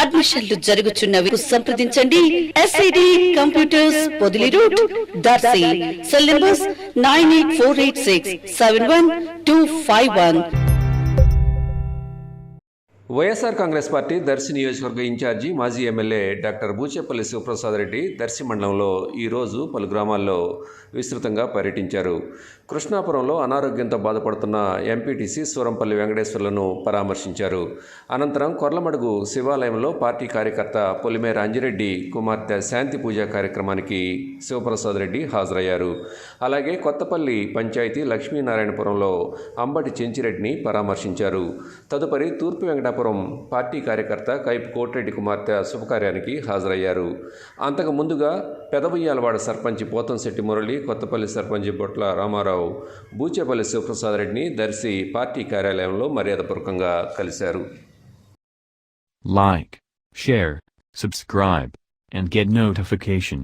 అడ్మిషన్లు జరుగుచున్నవి సంప్రదించండి. SID computers Podili route Darsi. Cell numbers nine eight four eight six seven one two five one. YSR Congress party Darsi నియోజకవర్గ incharge మాజీ MLA doctor Buchepalli Sivaprasad Reddy Darsi మండలంలో ఈరోజు పలు గ్రామాల్లో విస్తృతంగా పర్యటించారు. కృష్ణాపురంలో అనారోగ్యంతో బాధపడుతున్న ఎంపీటీసీ సూరంపల్లి వెంకటేశ్వర్లను పరామర్శించారు. అనంతరం కొర్లమడుగు శివాలయంలో పార్టీ కార్యకర్త పొలిమేర అంజిరెడ్డి కుమార్తె శాంతి పూజ కార్యక్రమానికి శివప్రసాద్ రెడ్డి హాజరయ్యారు. అలాగే కొత్తపల్లి పంచాయతీ లక్ష్మీనారాయణపురంలో అంబటి చెంచిరెడ్డిని పరామర్శించారు. తదుపరి తూర్పు వెంకట వెంకటాపురం పార్టీ కార్యకర్త కైపు కోటిరెడ్డి కుమార్తె శుభకార్యానికి హాజరయ్యారు అంతకు ముందుగా పెదవయ్యాలవాడ సర్పంచ్ పోతంశెట్టి మురళి కొత్తపల్లి సర్పంచ్ బొట్ల రామారావు బూచేపల్లి శివప్రసాద్ రెడ్డిని దర్శి పార్టీ కార్యాలయంలో మర్యాదపూర్వకంగా కలిశారు like share subscribe and get notification.